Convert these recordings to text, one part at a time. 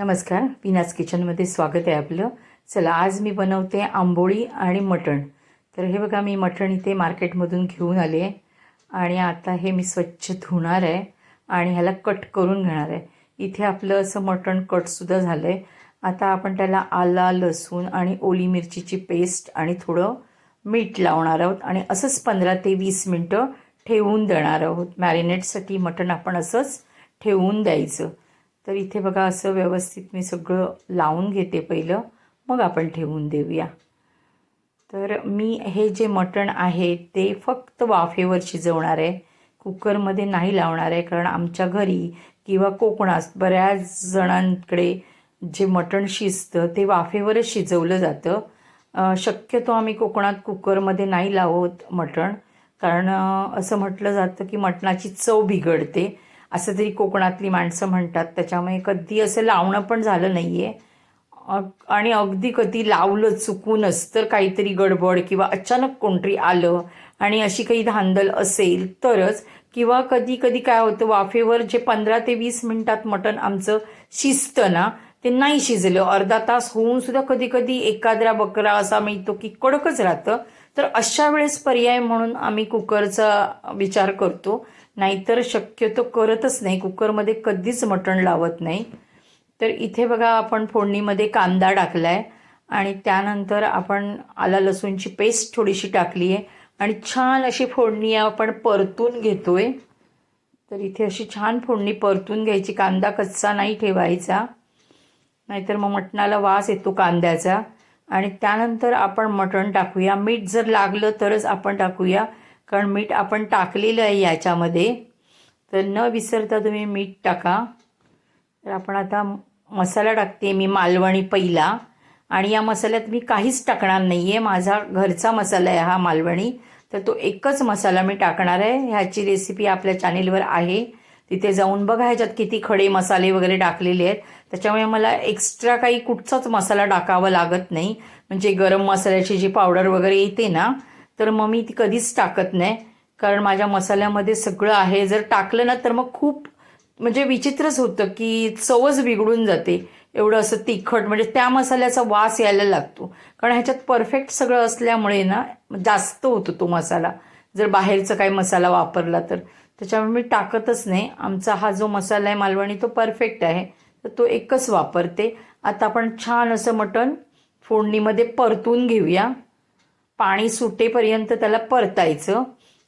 नमस्कार विनाज किचनमध्ये स्वागत आहे आपलं. चला आज मी बनवते आंबोळी आणि मटण. तर हे बघा मी मटण इथे मार्केटमधून घेऊन आले आहे आणि आता हे मी स्वच्छ धुणार आहे आणि ह्याला कट करून घेणार आहे. इथे आपलं असं मटण कटसुद्धा झालं आहे आता आपण त्याला आला लसूण आणि ओली मिरचीची पेस्ट आणि थोडं मीठ लावणार आहोत आणि असंच पंधरा ते वीस मिनटं ठेवून देणार आहोत. मॅरिनेटसाठी मटण आपण असंच ठेवून द्यायचं. तर इथे बघा असं व्यवस्थित मी सगळं लावून घेते पहिलं. मग आपण ठेवून देऊया. तर मी हे जे मटण आहे ते फक्त वाफेवर शिजवणार आहे. कुकरमध्ये नाही लावणार आहे कारण आमच्या घरी किंवा कोकणात बऱ्याच जणांकडे जे मटण शिजतं ते वाफेवरच शिजवलं जातं. शक्यतो आम्ही कोकणात कुकरमध्ये नाही लावत मटण. कारण असं म्हटलं जातं की मटणाची चव बिघडते. असं तरी कोकणातली माणसं म्हणतात. त्याच्यामुळे कधी असं लावणं पण झालं नाही आहे आणि अगदी कधी लावलं चुकूनच तर काहीतरी गडबड किंवा अचानक कोणतरी आलं आणि अशी काही धांदल असेल तरच किंवा कधी कधी काय होतं वाफेवर जे पंधरा ते वीस मिनिटात मटण आमचं शिजतं ना ते नाही शिजलं. अर्धा तास होऊन सुद्धा कधी कधी एखाद्या बकरा असा मिळतो की कडकच राहतं. तर अशा वेळेस पर्याय म्हणून आम्ही कुकरचा विचार करतो. नाहीतर शक्यतो करतच नाही. कुकरमध्ये कधीच मटण लावत नाही. तर इथे बघा आपण फोडणीमध्ये कांदा टाकला आहे आणि त्यानंतर आपण आला लसूणची पेस्ट थोडीशी टाकली आहे. आणि छान अशी फोडणी आपण परतून घेतो आहे तर इथे अशी छान फोडणी परतून घ्यायची. कांदा कच्चा नाही ठेवायचा. नाहीतर मग मटणाला वास येतो कांद्याचा. आणि त्यानंतर आपण मटण टाकूया. मीठ जर लागलं तरच आपण टाकूया कारण मीठ आपण टाकलेलं आहे याच्यामध्ये. तर न विसरता तुम्ही मीठ टाका. तर आपण आता मसाला टाकते मी मालवणी पहिला. आणि या मसाल्यात मी काहीच टाकणार नाही आहे माझा घरचा मसाला आहे हा मालवणी. तर तो एकच मसाला मी टाकणार आहे. ह्याची रेसिपी आपल्या चॅनेलवर आहे. तिथे जाऊन बघा ह्याच्यात किती खडे मसाले वगैरे टाकलेले आहेत. त्याच्यामुळे मला एक्स्ट्रा काही कुठचाच मसाला टाकावा लागत नाही. म्हणजे गरम मसाल्याची जी पावडर वगैरे येते ना तर मग मी ती कधीच टाकत नाही. कारण माझ्या मसाल्यामध्ये सगळं आहे. जर टाकलं ना तर मग खूप म्हणजे विचित्रच होतं की चवच बिघडून जाते. एवढं असं तिखट म्हणजे त्या मसाल्याचा वास यायला लागतो. कारण ह्याच्यात परफेक्ट सगळं असल्यामुळे ना जास्त होतो तो मसाला. जर बाहेरचा काही मसाला वापरला तर. त्याच्यामुळे मी टाकतच नाही. आमचा हा जो मसाला आहे मालवणी तो परफेक्ट आहे. तर तो एकच वापरते. आता आपण छान असं मटण फोडणीमध्ये परतून घेऊया. पाणी सुटेपर्यंत त्याला परतायचं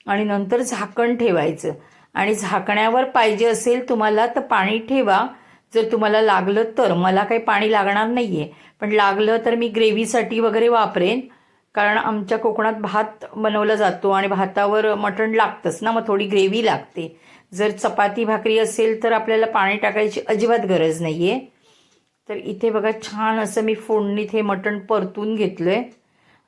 आणि नंतर झाकण ठेवायचं. आणि झाकण्यावर पाहिजे असेल तुम्हाला तर पाणी ठेवा. जर तुम्हाला लागलं तर. मला काही पाणी लागणार नाही आहे पण लागलं तर मी ग्रेव्हीसाठी वगैरे वापरेन. कारण आमच्या कोकणात भात बनवला जातो आणि भातावर मटण लागतंच ना मग थोडी ग्रेव्ही लागते. जर चपाती भाकरी असेल तर आपल्याला पाणी टाकायची अजिबात गरज नाही आहे तर इथे बघा छान असं मी फोडणीत हे मटण परतून घेतलं आहे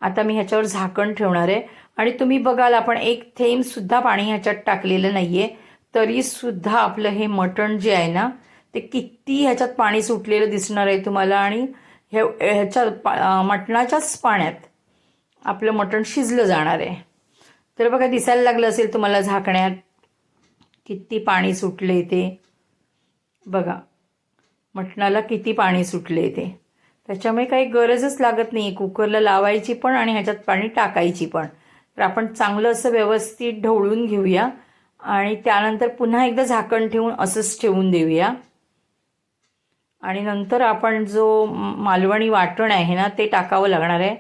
आता मी ह्याच्यावर झाकण ठेवणार आहे. आणि तुम्ही बघाल आपण एक थेंबसुद्धा पाणी ह्याच्यात टाकलेलं नाही आहे तरीसुद्धा आपलं हे मटण जे आहे ना ते किती ह्याच्यात पाणी सुटलेलं दिसणार आहे तुम्हाला. आणि हे ह्याच्या पा- मटणाच्याच पाण्यात आपलं मटण शिजलं जाणार आहे. तर बघा दिसायला लागलं असेल तुम्हाला झाकण्यात किती पाणी सुटले ते. बघा मटणाला किती पाणी सुटले ते. त्याच्यामुळे काही गरजच लागत नाही. कुकरला लावायची पण आणि ह्याच्यात पाणी टाकायची पण. तर आपण चांगलं असं व्यवस्थित ढवळून घेऊया आणि त्यानंतर पुन्हा एकदा झाकण ठेवून असंच ठेवून देऊया. आणि नंतर आपण जो मालवणी वाटण आहे ना ते टाकावं लागणार आहे.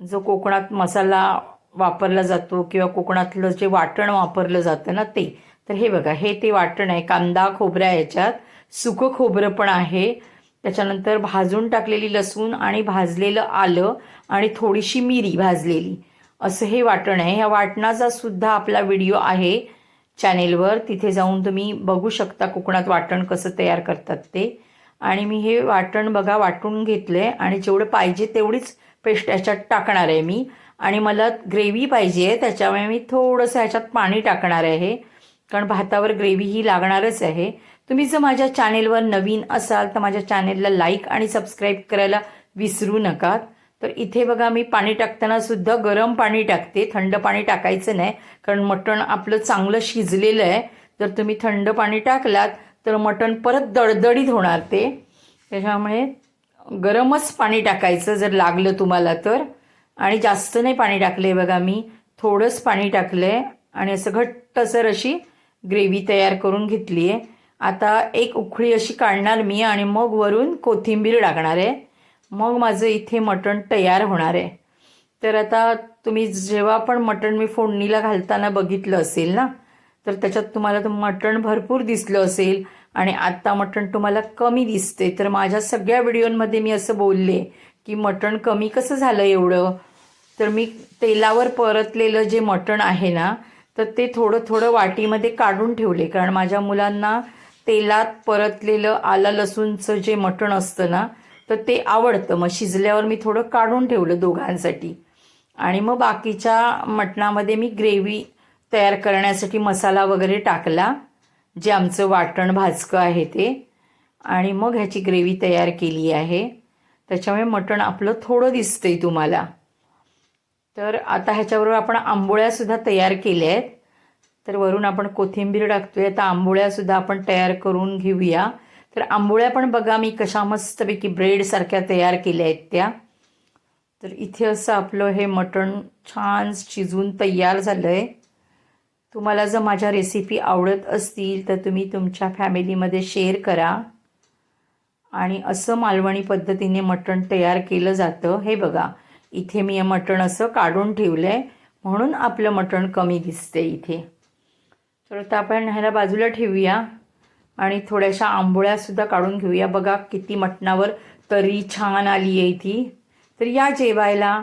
जो कोकणात मसाला वापरला जातो किंवा कोकणातलं जे वाटण वापरलं जातं ना ते तर हे बघा हे ते वाटण आहे. कांदा खोबऱ्या याच्यात सुकं खोबरं पण आहे. त्याच्यानंतर भाजून टाकलेली लसूण आणि भाजलेलं आलं आणि थोडीशी मिरी भाजलेली. असं हे वाटण आहे. ह्या वाटणाचा सुद्धा आपला व्हिडिओ आहे चॅनेलवर. तिथे जाऊन तुम्ही बघू शकता कोकणात वाटण कसं तयार करतात ते. आणि मी हे वाटण बघा वाटून घेतलं आहे आणि जेवढं पाहिजे तेवढीच पेस्ट ह्याच्यात टाकणार आहे मी. आणि मला ग्रेव्ही पाहिजे आहे त्याच्यामुळे मी थोडंसं ह्याच्यात पाणी टाकणार आहे. कारण भातावर ग्रेव्ही ही लागणारच आहे. तुम्ही जर माझ्या चॅनेलवर नवीन असाल तर माझ्या चॅनेलला लाईक आणि सबस्क्राईब करायला विसरू नका. तर इथे बघा मी पाणी टाकताना सुद्धा गरम पाणी टाकते. थंड पाणी टाकायचं नाही कारण मटण आपलं चांगलं शिजलेलं आहे. जर तुम्ही थंड पाणी टाकलात तर मटण परत दडदडीत होणार ते. त्याच्यामुळे गरमच पाणी टाकायचं जर लागलं तुम्हाला तर. आणि जास्त नाही पाणी टाकले बघा मी. थोडंच पाणी टाकलं आहे आणि असं घट्टसर अशी ग्रेव्ही तयार करून घेतली आहे आता एक उकळी अशी काढणार मी आणि मग वरून कोथिंबीर टाकणार आहे. मग माझं इथे मटण तयार होणार आहे. तर आता तुम्ही जेव्हा पण मटण मी फोडणीला घालताना बघितलं असेल ना तर त्याच्यात तुम्हाला तर मटण भरपूर दिसलं असेल. आणि आत्ता मटण तुम्हाला कमी दिसते तर माझ्या सगळ्या व्हिडिओंमध्ये मी असं बोलले की मटण कमी कसं झालं एवढं? तर मी तेलावर परतलेलं जे मटण आहे ना तर ते थोडं थोडं वाटीमध्ये काढून ठेवले. कारण माझ्या मुलांना तेलात परतलेलं आला लसूणचं जे मटण असतं ना तर ते आवडतं. मग शिजल्यावर मी थोडं काढून ठेवलं दोघांसाठी. आणि मग बाकीच्या मटणामध्ये मी ग्रेव्ही तयार करण्यासाठी मसाला वगैरे टाकला. जे आमचं वाटण भाजकं आहे ते. आणि मग ह्याची ग्रेव्ही तयार केली आहे. त्याच्यामुळे मटण आपलं थोडं दिसतंय तुम्हाला. तर आता ह्याच्याबरोबर आपण आंबोळ्यासुद्धा तयार केल्या आहेत. तर वरून आपण कोथिंबीर टाकतोय. आता आंबोळ्यासुद्धा आपण तयार करून घेऊया. तर आंबोळ्या पण बघा मी कशा मस्तपैकी ब्रेडसारख्या तयार केल्या आहेत त्या. तर इथे असं आपलं हे मटण छान शिजून तयार झालं आहे तुम्हाला जर माझ्या रेसिपी आवडत असतील तर तुम्ही तुमच्या फॅमिलीमध्ये शेअर करा. आणि असं मालवणी पद्धतीने मटण तयार केलं जातं. हे बघा इथे मी हे मटण असं काढून ठेवलं आहे म्हणून आपलं मटण कमी दिसते इथे. तर आता आपण ह्याला बाजूला ठेवूया. आणि थोड्याशा आंबोळ्यासुद्धा काढून घेऊया. बघा किती मटणावर तरी छान आली आहे ती. तर या जेवायला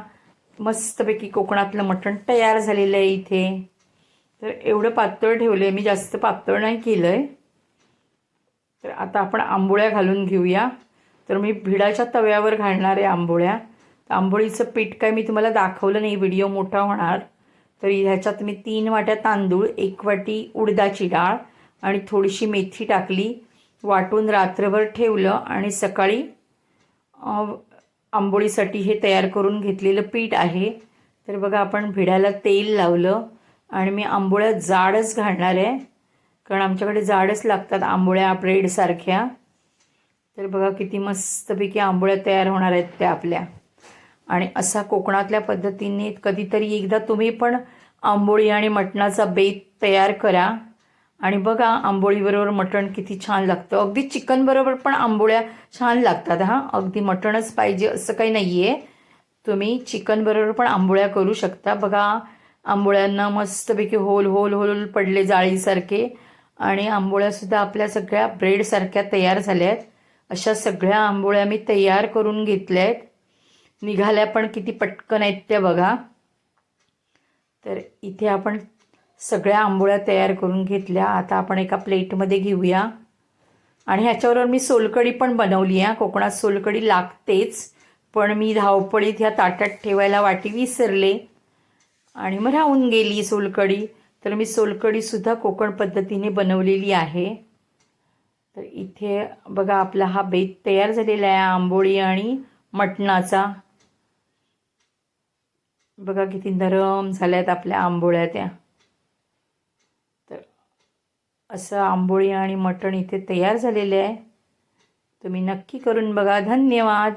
मस्तपैकी कोकणातलं मटण तयार झालेलं आहे इथे. तर एवढं पातळ ठेवलं आहे मी जास्त पातळ नाही केलं आहे तर आता आपण आंबोळ्या घालून घेऊया. तर मी भिडाच्या तव्यावर घालणार आहे आंबोळ्या. तर आंबोळीचं पीठ काय मी तुम्हाला दाखवलं नाही व्हिडिओ मोठा होणार. तर ह्याच्यात मी तीन वाट्या तांदूळ एक वाटी उडदाची डाळ आणि थोडीशी मेथी टाकली. वाटून रात्रभर ठेवलं आणि सकाळी आंबोळीसाठी हे तयार करून घेतलेलं पीठ आहे. तर बघा आपण भिड्याला तेल लावलं. आणि मी आंबोळ्या जाडच घालणार आहे. कारण आमच्याकडे जाडच लागतात आंबोळ्या ब्रेडसारख्या तर बघा किती मस्तपैकी आंबोळ्या तयार होणार आहेत त्या आपल्या. आणि असा कोकणातल्या पद्धतीने कधीतरी एकदा तुम्ही पण आंबोळी आणि मटणाचा बेत तयार करा. आणि बघा आंबोळीबरोबर मटण किती छान लागतं. अगदी चिकनबरोबर पण आंबोळ्या छान लागतात हां. अगदी मटणच पाहिजे असं काही नाही आहे तुम्ही चिकनबरोबर पण आंबोळ्या करू शकता. बघा आंबोळ्यांना मस्तपैकी होल होल होल पडले जाळीसारखे. आणि आंबोळ्यासुद्धा आपल्या सगळ्या ब्रेडसारख्या तयार झाल्या आहेत अशा सगळ्या आंबोळ्या मी तयार करून घेतल्या आहेत निघाल्या पण किती पटकन आहेत त्या बघा. तर इथे आपण सगळ्या आंबोळ्या तयार करून घेतल्या. आता आपण एका प्लेटमध्ये घेऊया. आणि ह्याच्याबरोबर मी सोलकडी पण बनवली आहे. कोकणात सोलकडी लागतेच. पण मी धावपळीत ह्या ताटात ठेवायला वाटी विसरले. आणि मग राहून गेली सोलकडी तर मी सोलकडीसुद्धा कोकण पद्धतीने बनवलेली आहे. तर इथे बघा आपला हा बेत तयार झालेला आहे आंबोळी आणि मटणाचा. बघा किती नरम झाल्यात आपल्या आंबोळ्या त्या. तर असं आंबोळी आणि मटण इथे तयार झालेले आहे. तुम्ही नक्की करून बघा. धन्यवाद.